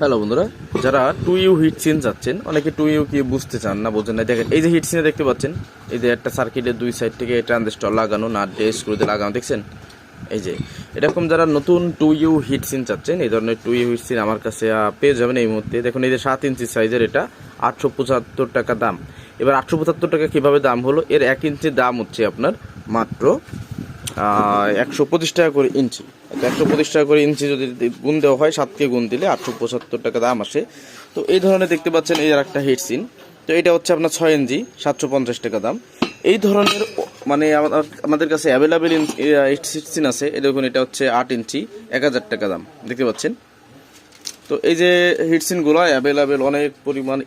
Hello বন্ধুরা, যারা to you hit scene যাচ্ছেন, অনেকে টু ইউ কি বুঝতে চান না, বোঝেন না। দেখেন, এই যে হিট সিনে দেখতে পাচ্ছেন, এই যে একটা সার্কিটের দুই সাইড থেকে ট্রানজিস্টর লাগানো না দিয়ে স্ক্রুতে লাগানো, দেখছেন? এই যে, এরকম যারা নতুন টু ইউ হিট সিন চাচ্ছেন, এই ধরনের টু ইউ হিট সিন আমার কাছে পেয়ে যাবেন এই মুহূর্তে। দেখুন, এই যে সাত ইঞ্চি সাইজের এটা, আটশো পঁচাত্তর টাকা দাম। এবার আটশো পঁচাত্তর টাকা কীভাবে দাম হলো? এর এক ইঞ্চি দাম হচ্ছে আপনার মাত্র একশো পঁচিশ টাকা করে ইঞ্চি। একশো পঁচিশ টাকা করে ইঞ্চি যদি গুণ দেওয়া হয়, সাতকে গুণ দিলে আটশো পঁচাত্তর টাকা দাম আসে। তো এই ধরনের দেখতে পাচ্ছেন, এই আর একটা হিট সিন তো এটা হচ্ছে আপনার ছয় ইঞ্চি, সাতশো পঞ্চাশ টাকা দাম। এই ধরনের মানে আমা- আমাদের কাছে অ্যাভেলেবেল হিট সিন আছে। এরকম এটা হচ্ছে আট ইঞ্চি, এক হাজার টাকা দাম। দেখতে পাচ্ছেন? তো এই যে হিটসিনগুলো অ্যাভেলেবেল অনেক পরিমাণ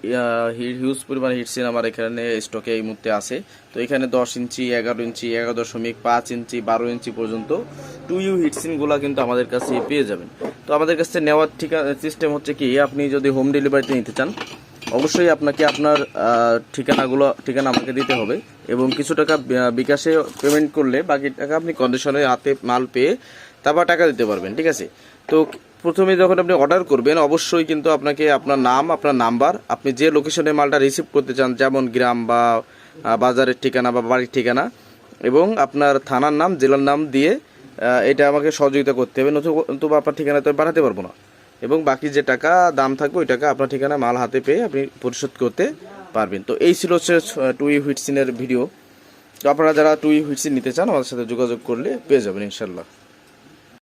হিউজ পরিমাণ হিটসিন আমার এখানে স্টকে এই মুহূর্তে আছে। তো এখানে দশ ইঞ্চি, এগারো ইঞ্চি, এগারো দশমিক পাঁচ ইঞ্চি, বারো ইঞ্চি পর্যন্ত টু ইউ হিটসিনগুলো কিন্তু আমাদের কাছে পেয়ে যাবেন। তো আমাদের কাছে নেওয়ার ঠিকানা সিস্টেম হচ্ছে কি, আপনি যদি হোম ডেলিভারিতে নিতে চান, অবশ্যই আপনাকে আপনার ঠিকানাগুলো, ঠিকানা আমাকে দিতে হবে এবং কিছু টাকা বিকাশে পেমেন্ট করলে বাকি টাকা আপনি কন্ডিশনে হাতে মাল পেয়ে তারপর টাকা দিতে পারবেন, ঠিক আছে? তো প্রথমে যখন আপনি অর্ডার করবেন, অবশ্যই কিন্তু আপনাকে আপনার নাম, আপনার নাম্বার আপনি যে লোকেশনে মালটা রিসিভ করতে চান, যেমন গ্রাম বা বাজারের ঠিকানা বা বাড়ির ঠিকানা, এবং আপনার থানার নাম, জেলার নাম দিয়ে এটা আমাকে সহযোগিতা করতে হবে নতু- নতুবা আপনার ঠিকানা তো পাঠাতে পারব না। এবং বাকি যে টাকা দাম থাকবে, ওই টাকা আপনার ঠিকানা মাল হাতে পেয়ে আপনি পরিশোধ করতে পারবেন। তো এই ছিল হচ্ছে টু ই হুইটসিনের ভিডিও। তো আপনারা যারা টু ই হুইটসিন নিতে চান, আমাদের সাথে যোগাযোগ করলে পেয়ে যাবেন ইনশাল্লাহ